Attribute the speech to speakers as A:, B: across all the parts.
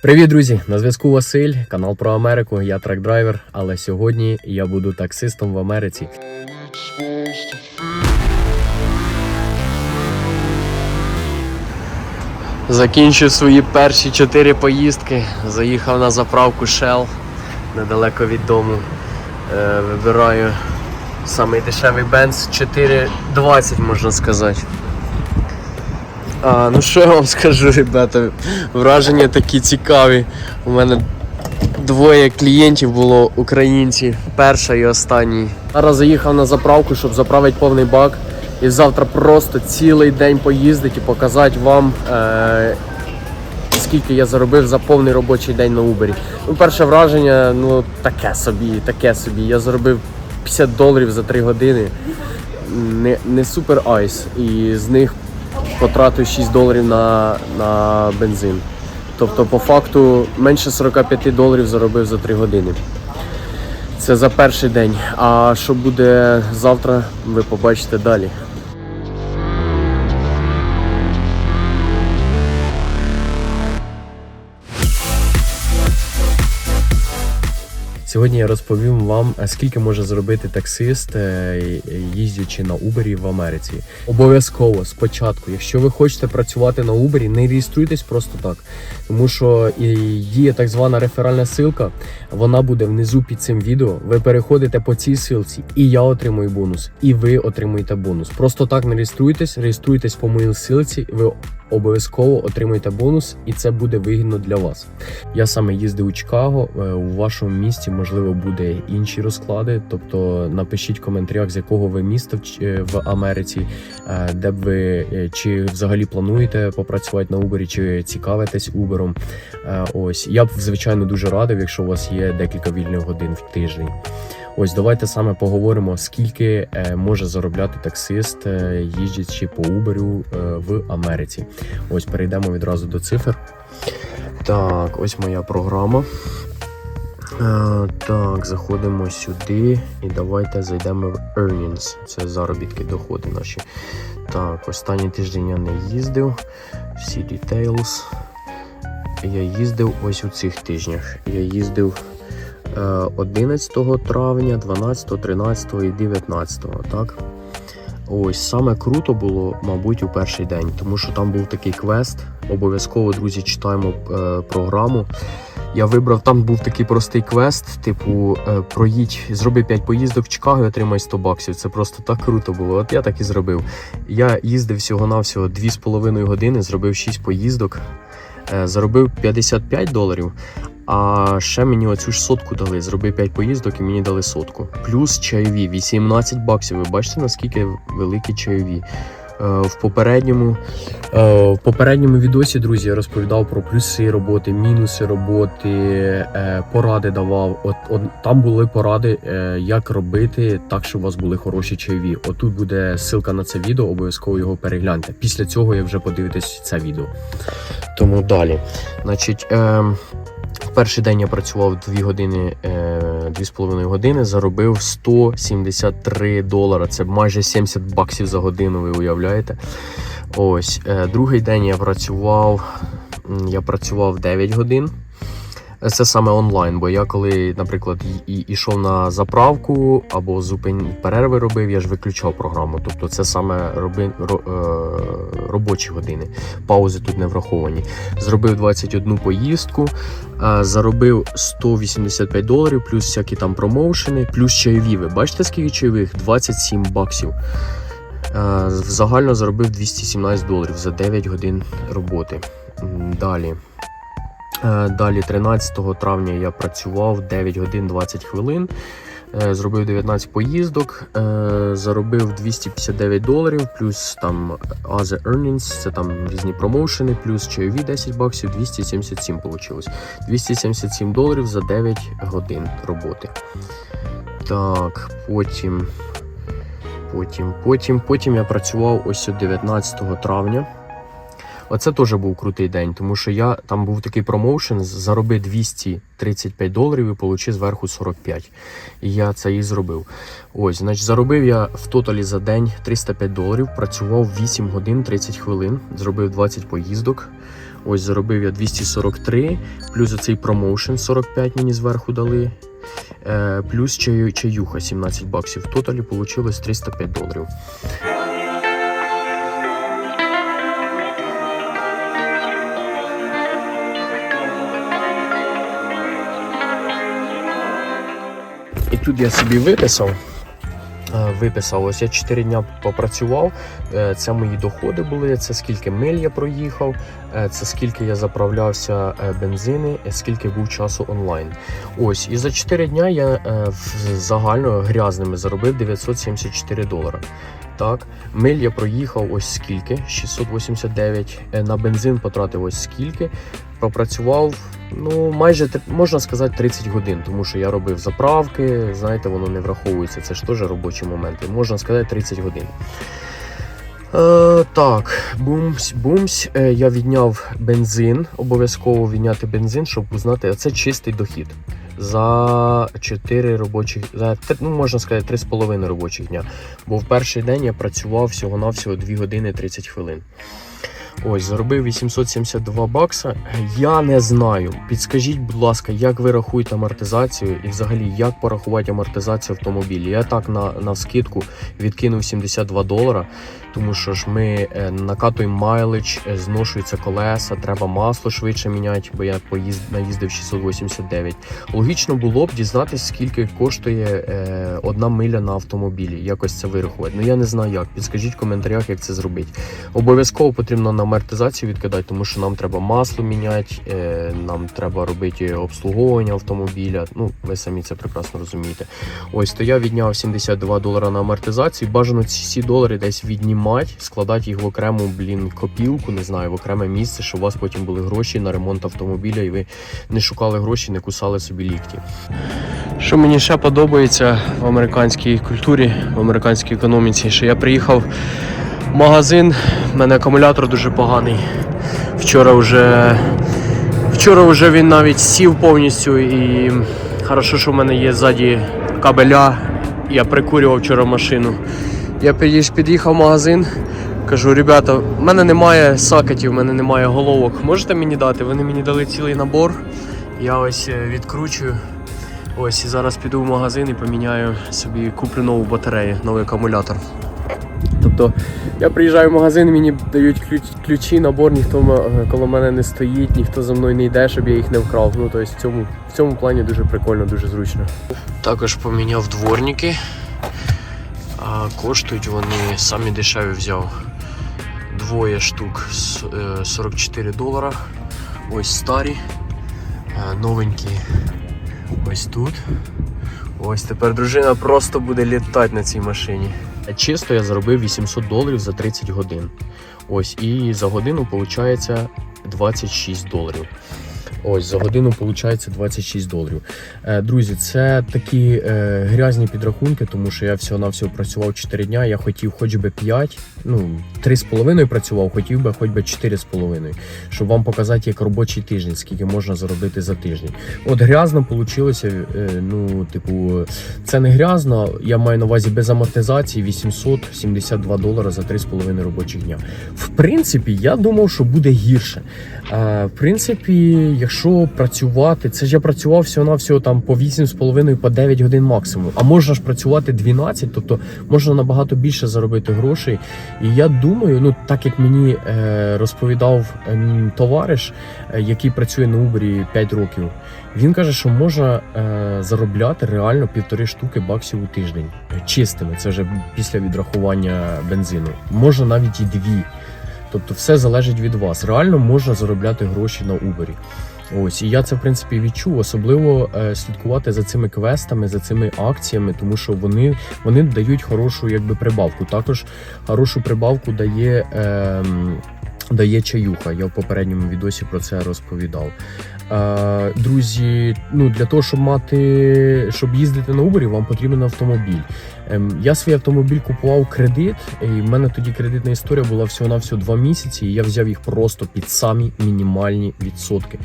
A: Привіт, друзі! На зв'язку Василь, канал про Америку. Я трек-драйвер, але сьогодні я буду таксистом в Америці. Закінчив свої перші чотири поїздки. Заїхав на заправку Shell недалеко від дому. Е, вибираю самий дешевий бенз 4,20 можна сказати. А, ну що я вам скажу, ребята, враження такі цікаві. У мене двоє клієнтів було українці, перша і останній. Зараз заїхав на заправку, щоб заправити повний бак. І завтра просто цілий день поїздити і показати вам, е- скільки я заробив за повний робочий день на Uber. Ну, перше враження, ну таке собі, таке собі. Я заробив 50 доларів за 3 години. Не, не супер айс. І з них потратив 6 доларів на, на бензин. Тобто, по факту, менше 45 доларів заробив за 3 години. Це за перший день. А що буде завтра, ви побачите далі. Сьогодні я розповім вам, е, скільки може зробити таксист, е, їздячи на Uber в Америці. Обов'язково спочатку, якщо ви хочете працювати на Uber, не реєструйтесь просто так, тому що і є так звана реферальна ссылка, вона буде внизу під цим відео. Ви переходите по цій ссылці, і я отримую бонус, і ви отримуєте бонус. Просто так не реєструйтесь, реєструйтесь по моїй ссылці, ви обов'язково отримуєте бонус, і це буде вигідно для вас. Я саме їздив у Чикаго. е, У вашому місті можливо буде інші розклади. Тобто напишіть в коментарях, з якого ви міста в е, Америці, е, де б ви чи взагалі плануєте попрацювати на Uber, чи цікавитесь Uber. Ось я б звичайно дуже радив, якщо у вас є декілька вільних годин в тиждень. Ось давайте саме поговоримо, скільки е, може заробляти таксист, е, їздячи по Uber е, в Америці. Ось перейдемо відразу до цифр. Так, ось моя програма. Так, заходимо сюди і давайте зайдемо в Earnings. Це заробітки, доходи наші. Так, останній тиждень я не їздив. Всі details. Я їздив ось у цих тижнях. Я їздив 11 травня, 12, 13 і 19, так? Ось саме круто було, мабуть, у перший день, тому що там був такий квест. Обов'язково, друзі, читаємо е, програму. Я вибрав, там був такий простий квест, типу, е, проїдь, зроби 5 поїздок в Чикаго і отримай 100 баксів. Це просто так круто було. От я так і зробив. Я їздив всього-навсього 2,5 години, зробив 6 поїздок, е, заробив 55 доларів. А ще мені оцю ж сотку дали. Зробив 5 поїздок і мені дали сотку. Плюс чайові 18 баксів. Ви бачите, наскільки великі чайові. Е, В попередньому, е, в попередньому відосі, друзі, я розповідав про плюси роботи, мінуси роботи, е, поради давав. От, от там були поради, як робити так, щоб у вас були хороші чайові. Отут буде ссылка на це відео, обов'язково його перегляньте. Після цього я вже подивитесь це відео. Тому далі. Значить, е, перший день я працював 2 години, е, 2,5 години, заробив 173 долара. Це майже 70 баксів за годину, ви уявляєте? Ось, е, другий день я працював, я працював 9 годин. Це саме онлайн, бо я коли, наприклад, і- ішов на заправку або зупин перерви робив, я ж виключав програму. Тобто це саме роби, ро, е, робочі години. Паузи тут не враховані. Зробив 21 поїздку, е, заробив 185 доларів, плюс всякі там промоушени, плюс чайові. Бачите, скільки чайових? 27 баксів. Е, Загально заробив 217 доларів за 9 годин роботи. Далі. Е, Далі 13 травня я працював 9 годин 20 хвилин. Е, Зробив 19 поїздок, е, заробив 259 доларів, плюс там other earnings, це там різні промоушени, плюс чайові 10 баксів, 277 вийшло. 277 доларів за 9 годин роботи. Так, потім. Потім, потім, потім я працював ось 19 травня. Оце теж був крутий день, тому що я там був такий промоушен, заробив 235 доларів і отримав зверху 45. І я це і зробив. Ось, значить, заробив я в тоталі за день 305 доларів, працював 8 годин 30 хвилин, зробив 20 поїздок. Ось заробив я 243, плюс оцей промоушен 45 мені зверху дали. Е, плюс чаю, чаюха 17 баксів. В тоталі вийшло 305 доларів. І тут я собі виписав. е, Виписав, ось я 4 дня попрацював. е, Це мої доходи були. Це скільки миль я проїхав, е, це скільки я заправлявся бензини, скільки був часу онлайн. Ось, і за 4 дня я загально грязними заробив 974 долара. Так, миль я проїхав ось скільки, 689. Е, На бензин потратив ось скільки. Попрацював, ну майже можна сказати 30 годин, тому що я робив заправки. Знаєте, воно не враховується. Це ж теж робочі моменти. Можна сказати 30 годин. Е, так, бумсь, бумсь. Е, я відняв бензин. Обов'язково відняти бензин, щоб узнати. Це чистий дохід. За 4 робочих, за ну можна сказати, 3,5 робочих дня. Бо в перший день я працював всього-навсього 2 години 30 хвилин. Ось, заробив 872 бакса. Я не знаю. Підскажіть, будь ласка, як ви рахуєте амортизацію і взагалі як порахувати амортизацію автомобіля? Я так на, на скидку відкинув 72 долара, тому що ж ми е, накатуємо майлич, е, зношуються колеса, треба масло швидше міняти, бо я поїзд, наїздив 689. Логічно було б дізнатися, скільки коштує е, одна миля на автомобілі. Якось це вирахувати. Ну я не знаю як. Підскажіть в коментарях, як це зробити. Обов'язково потрібно на амортизацію відкидати, тому що нам треба масло міняти, е, нам треба робити обслуговування автомобіля. Ну, ви самі це прекрасно розумієте. Ось то я відняв 72 долара на амортизацію. Бажано ці всі долари десь віднімати, складати їх в окрему, блін, копілку, не знаю, в окреме місце, щоб у вас потім були гроші на ремонт автомобіля, і ви не шукали гроші, не кусали собі лікті. Що мені ще подобається в американській культурі, в американській економіці, що я приїхав магазин, в мене акумулятор дуже поганий. Вчора вже, вчора вже він навіть сів повністю і хорошо, що в мене є ззаді кабеля. Я прикурював вчора машину. Я під'їхав в магазин, кажу, ребята, в мене немає сакетів, в мене немає головок. Можете мені дати? Вони мені дали цілий набор. Я ось е, відкручую. Ось і зараз піду в магазин і поміняю собі куплю нову батарею, новий акумулятор. Тобто я приїжджаю в магазин, мені дають ключ, ключі, набор, ніхто коло мене не стоїть, ніхто за мною не йде, щоб я їх не вкрав. Ну тобто в цьому, в цьому плані дуже прикольно, дуже зручно. Також поміняв дворники. А коштують вони самі дешеві взяв. Двоє штук е, 44 долара. Ось старі, е, новенькі ось тут. Ось тепер дружина просто буде літати на цій машині. Чисто я заробив 800 доларів за 30 годин. Ось, і за годину виходить 26 доларів. Ось за годину виходить 26 доларів. Е, друзі, це такі е, грязні підрахунки, тому що я всього-навсього працював 4 дня. Я хотів хоч би 5, ну 3,5 працював, хотів би хоч би 4,5, щоб вам показати, як робочий тиждень, скільки можна заробити за тиждень. От грязно вийшло, ну, типу, це не грязно. Я маю на увазі без амортизації 872 долара за 3,5 робочих дня. В принципі, я думав, що буде гірше. Е, в принципі, якщо працювати, це ж я працював всього-навсього там по 8,5 по 9 годин максимум. А можна ж працювати 12, тобто можна набагато більше заробити грошей. І я думаю, ну так як мені е, розповідав ем, товариш, е, який працює на Uber 5 років, він каже, що можна е, заробляти реально півтори штуки баксів у тиждень чистими. Це вже після відрахування бензину. Можна навіть і дві. Тобто все залежить від вас. Реально можна заробляти гроші на Uber. Ось, і я це в принципі відчув, особливо е, слідкувати за цими квестами, за цими акціями, тому що вони, вони дають хорошу якби прибавку. Також хорошу прибавку дає. Е, Дає чаюха, я в попередньому відосі про це розповідав. Е, друзі, ну для того, щоб мати, щоб їздити на Uber, вам потрібен автомобіль. Ем, Я свій автомобіль купував кредит, і в мене тоді кредитна історія була всього на всього два місяці. І я взяв їх просто під самі мінімальні відсотки.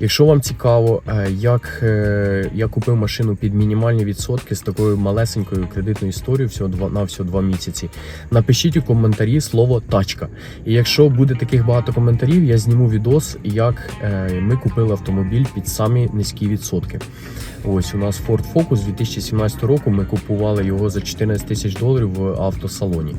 A: Якщо вам цікаво, е, як е, я купив машину під мінімальні відсотки з такою малесенькою кредитною історією, всього на всього два місяці, напишіть у коментарі слово тачка. І якщо буде таких багато коментарів, я зніму відос, як е, ми купили автомобіль під самі низькі відсотки. Ось у нас Ford Focus 2017 року. Ми купували його за 14 тисяч доларів в автосалоні.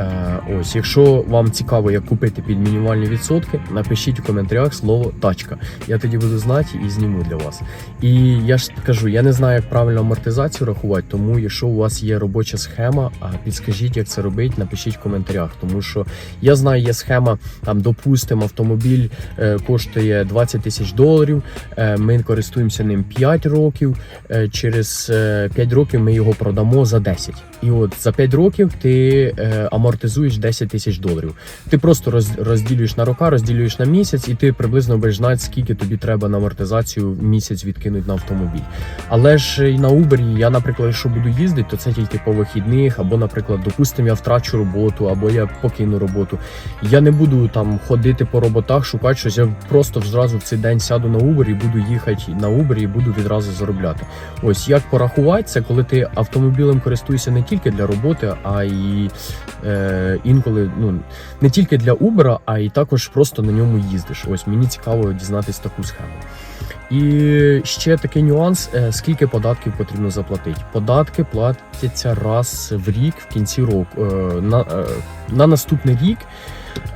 A: Е, ось, якщо вам цікаво, як купити під мінімальні відсотки, напишіть у коментарях слово тачка. Я тоді буду знати і зніму для вас. І я ж кажу, я не знаю, як правильно амортизацію рахувати, тому якщо у вас є робоча схема, підскажіть, як це робити, напишіть в коментарях. Тому що я знаю, є схема, там, допустимо, автомобіль е, коштує 20 тисяч доларів. Е, ми користуємося ним 5 років. Через е, 5 років ми його продамо за 10. І от за 5 років ти е, амортизуєш 10 тисяч доларів. Ти просто розділюєш на рока, розділюєш на місяць, і ти приблизно будеш знати, скільки тобі треба на амортизацію в місяць відкинути на автомобіль. Але ж і на Uber, я, наприклад, якщо буду їздити, то це тільки по вихідних, або, наприклад, допустимо, я втрачу роботу, або я покину роботу. Я не буду там ходити по роботах, шукати щось. Я просто зразу в цей день сяду на Uber і буду їхати на Uber і буду відразу заробляти. Ось як порахувати це, коли ти автомобілем користуєшся не тільки для роботи, а й е, інколи ну не тільки для Uber, а й також просто на ньому їздиш. Ось мені цікаво дізнатись таку схему. І ще такий нюанс: е, скільки податків потрібно заплатити. Податки платяться раз в рік в кінці року. Е, На, е, на наступний рік.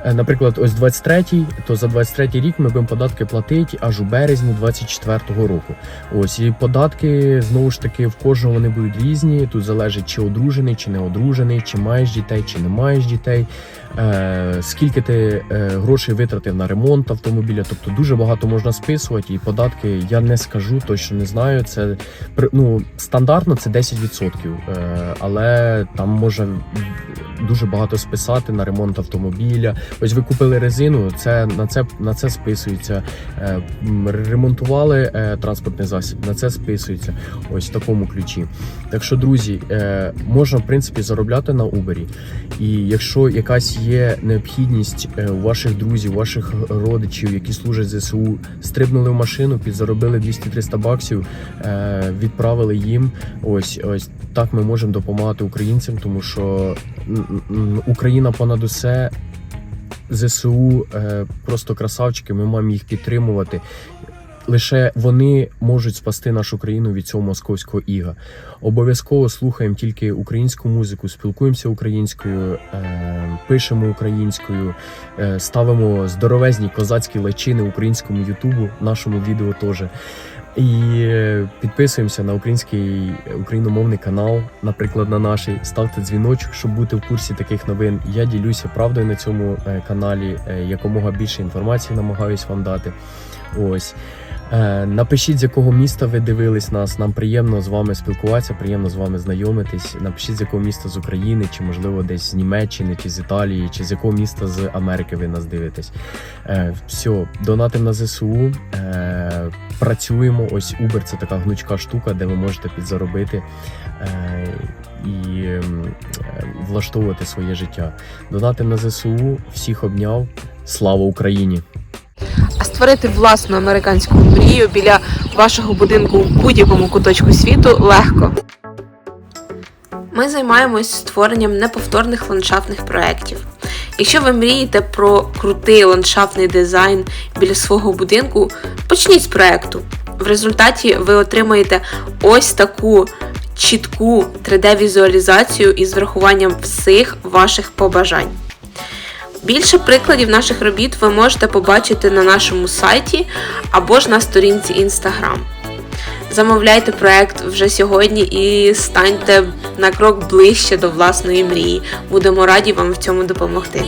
A: Е, Наприклад, ось 23-й, то за 23-й рік ми будемо податки платити аж у березні 24-го року. Ось і податки знову ж таки в кожного вони будуть різні. Тут залежить, чи одружений, чи не одружений, чи маєш дітей, чи не маєш дітей. Е, скільки ти е, грошей витратив на ремонт автомобіля. Тобто дуже багато можна списувати, і податки я не скажу, точно не знаю. Це ну, стандартно це 10%, е, але там можна дуже багато списати на ремонт автомобіля. Ось ви купили резину, це на це на це списується. Е, ремонтували е, транспортний засіб, на це списується. Ось в такому ключі. Так що, друзі, е, можна в принципі заробляти на Uber. І якщо якась є необхідність у ваших друзів, ваших родичів, які служать ЗСУ, стрибнули в машину, підзаробили 200-300 баксів, відправили їм. Ось ось так ми можемо допомагати українцям, тому що Україна понад усе. ЗСУ е, просто красавчики, ми маємо їх підтримувати. Лише вони можуть спасти нашу країну від цього московського іга. Обов'язково слухаємо тільки українську музику, спілкуємося українською, е, пишемо українською, е, ставимо здоровезні козацькі лайчини українському Ютубу, нашому відео теж. І підписуємося на український україномовний канал, наприклад, на наш. Ставте дзвіночок, щоб бути в курсі таких новин. Я ділюся правдою на цьому е, каналі. е, Якомога більше інформації намагаюсь вам дати. Ось. Е, Напишіть, з якого міста ви дивились нас. Нам приємно з вами спілкуватися, приємно з вами знайомитись. Напишіть, з якого міста з України, чи можливо десь з Німеччини, чи з Італії, чи з якого міста з Америки ви нас дивитесь. Е, Все, донатим на ЗСУ. Е, Працюємо. Ось Uber це така гнучка штука, де ви можете підзаробити і влаштовувати своє життя. Донатим на ЗСУ. Всіх обняв. Слава Україні!
B: А створити власну американську мрію біля вашого будинку в будь-якому куточку світу легко. Ми займаємось створенням неповторних ландшафтних проєктів. Якщо ви мрієте про крутий ландшафтний дизайн біля свого будинку, почніть з проєкту. В результаті ви отримаєте ось таку чітку 3D-візуалізацію із врахуванням всіх ваших побажань. Більше прикладів наших робіт ви можете побачити на нашому сайті або ж на сторінці Instagram. Замовляйте проект вже сьогодні і станьте на крок ближче до власної мрії. Будемо раді вам в цьому допомогти.